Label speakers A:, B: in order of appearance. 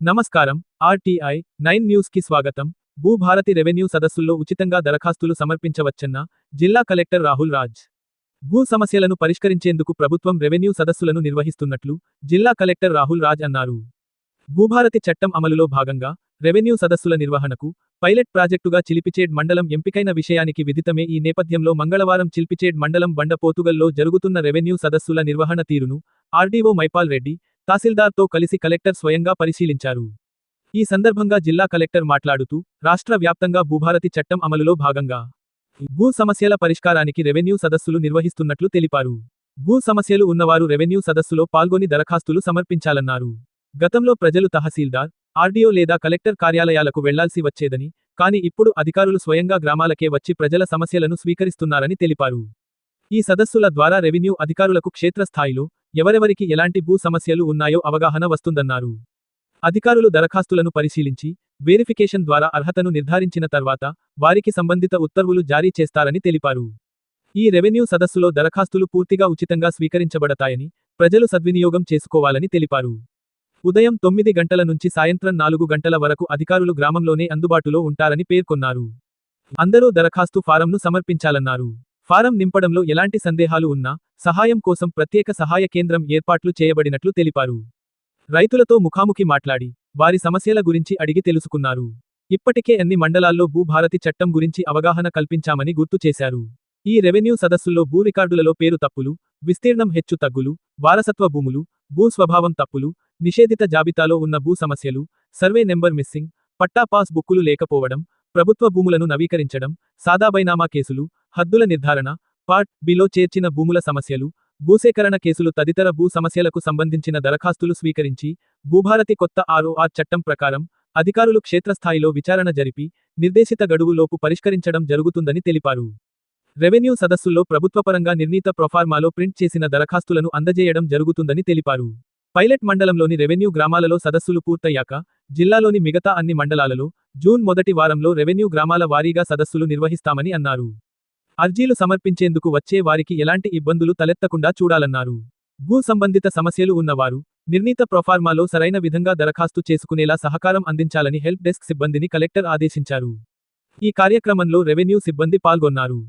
A: నమస్కారం RTI nine న్యూస్కి స్వాగతం. భూభారతి రెవెన్యూ సదస్సుల్లో ఉచితంగా దరఖాస్తులు సమర్పించవచ్చన్న జిల్లా కలెక్టర్ రాహుల్ రాజ్. భూ సమస్యలను పరిష్కరించేందుకు ప్రభుత్వం రెవెన్యూ సదస్సులను నిర్వహిస్తున్నట్లు జిల్లా కలెక్టర్ రాహుల్ రాజ్ అన్నారు. భూభారతి చట్టం అమలులో భాగంగా రెవెన్యూ సదస్సుల నిర్వహణకు పైలట్ ప్రాజెక్టుగా చిలిపిచేడ్ మండలం ఎంపికైన విషయానికి విదితమే ఈ నేపథ్యంలో మంగళవారం చిల్పిచేడ్ మండలం బండపోతుగల్లో జరుగుతున్న రెవెన్యూ సదస్సుల నిర్వహణ తీరును ఆర్డీఓ మైపాల్ రెడ్డి తహసీల్దార్తో కలిసి కలెక్టర్ స్వయంగా పరిశీలించారు. ఈ సందర్భంగా జిల్లా కలెక్టర్ మాట్లాడుతూ రాష్ట్ర వ్యాప్తంగా భూభారతి చట్టం అమలులో భాగంగా భూ సమస్యల పరిష్కారానికి రెవెన్యూ సదస్సులు నిర్వహిస్తున్నట్లు తెలిపారు. భూ సమస్యలు ఉన్నవారు రెవెన్యూ సదస్సులో పాల్గొని దరఖాస్తులు సమర్పించాలన్నారు. గతంలో ప్రజలు తహసీల్దార్ ఆర్డీఓ లేదా కలెక్టర్ కార్యాలయాలకు వెళ్ళాల్సి వచ్చేదని కాని ఇప్పుడు అధికారులు స్వయంగా గ్రామాలకే వచ్చి ప్రజల సమస్యలను స్వీకరిస్తున్నారని తెలిపారు. ఈ సదస్సుల ద్వారా రెవెన్యూ అధికారులకు క్షేత్రస్థాయిలో ఎవరెవరికి ఎలాంటి భూ సమస్యలు ఉన్నాయో అవగాహన వస్తుందన్నారు. అధికారులు దరఖాస్తులను పరిశీలించి వెరిఫికేషన్ ద్వారా అర్హతను నిర్ధారించిన తర్వాత వారికి సంబంధిత ఉత్తర్వులు జారీ చేస్తారని తెలిపారు. ఈ రెవెన్యూ సదస్సులో దరఖాస్తులు పూర్తిగా ఉచితంగా స్వీకరించబడతాయని ప్రజలు సద్వినియోగం చేసుకోవాలని తెలిపారు. ఉదయం తొమ్మిది గంటల నుంచి సాయంత్రం నాలుగు గంటల వరకు అధికారులు గ్రామంలోనే అందుబాటులో ఉంటారని పేర్కొన్నారు. అందరూ దరఖాస్తు ఫారంను సమర్పించాలన్నారు. ఫారం నింపడంలో ఎలాంటి సందేహాలు ఉన్నా సహాయం కోసం ప్రత్యేక సహాయ కేంద్రం ఏర్పాట్లు చేయబడినట్లు తెలిపారు. రైతులతో ముఖాముఖి మాట్లాడి వారి సమస్యల గురించి అడిగి తెలుసుకున్నారు. ఇప్పటికే అన్ని మండలాల్లో భూభారతి చట్టం గురించి అవగాహన కల్పించామని గుర్తు చేశారు. ఈ రెవెన్యూ సదస్సుల్లో భూ రికార్డులలో పేరు తప్పులు విస్తీర్ణం హెచ్చు తగ్గులు వారసత్వ భూములు భూ స్వభావం తప్పులు నిషేధిత జాబితాలో ఉన్న భూ సమస్యలు survey number missing patta pass బుక్కులు లేకపోవడం ప్రభుత్వ భూములను నవీకరించడం సాదాబైనామా కేసులు హద్దుల నిర్ధారణ పార్ట్ బిలో చేర్చిన భూముల సమస్యలు భూసేకరణ కేసులు తదితర భూ సమస్యలకు సంబంధించిన దరఖాస్తులు స్వీకరించి భూభారతి కొత్త ఆర్ఓఆర్ చట్టం ప్రకారం అధికారులు క్షేత్రస్థాయిలో విచారణ జరిపి నిర్దేశిత గడువులోపు పరిష్కరించడం జరుగుతుందని తెలిపారు. రెవెన్యూ సదస్సుల్లో ప్రభుత్వపరంగా నిర్ణీత ప్రొఫార్మాలో ప్రింట్ చేసిన దరఖాస్తులను అందజేయడం జరుగుతుందని తెలిపారు. పైలట్ మండలంలోని రెవెన్యూ గ్రామాలలో సదస్సులు పూర్తయ్యాక జిల్లాలోని మిగతా అన్ని మండలాలలో జూన్ మొదటి వారంలో రెవెన్యూ గ్రామాల వారీగా సదస్సులు నిర్వహిస్తామని అన్నారు. అర్జీలు సమర్పించేందుకు వచ్చే వారికి ఎలాంటి ఇబ్బందులు తలెత్తకుండా చూడాలన్నారు. భూ సంబంధిత సమస్యలు ఉన్నవారు నిర్ణీత ప్రొఫార్మాలో సరైన విధంగా దరఖాస్తు చేసుకునేలా సహకారం అందించాలని హెల్ప్ డెస్క్ సిబ్బందిని కలెక్టర్ ఆదేశించారు. ఈ కార్యక్రమంలో రెవెన్యూ సిబ్బంది పాల్గొన్నారు.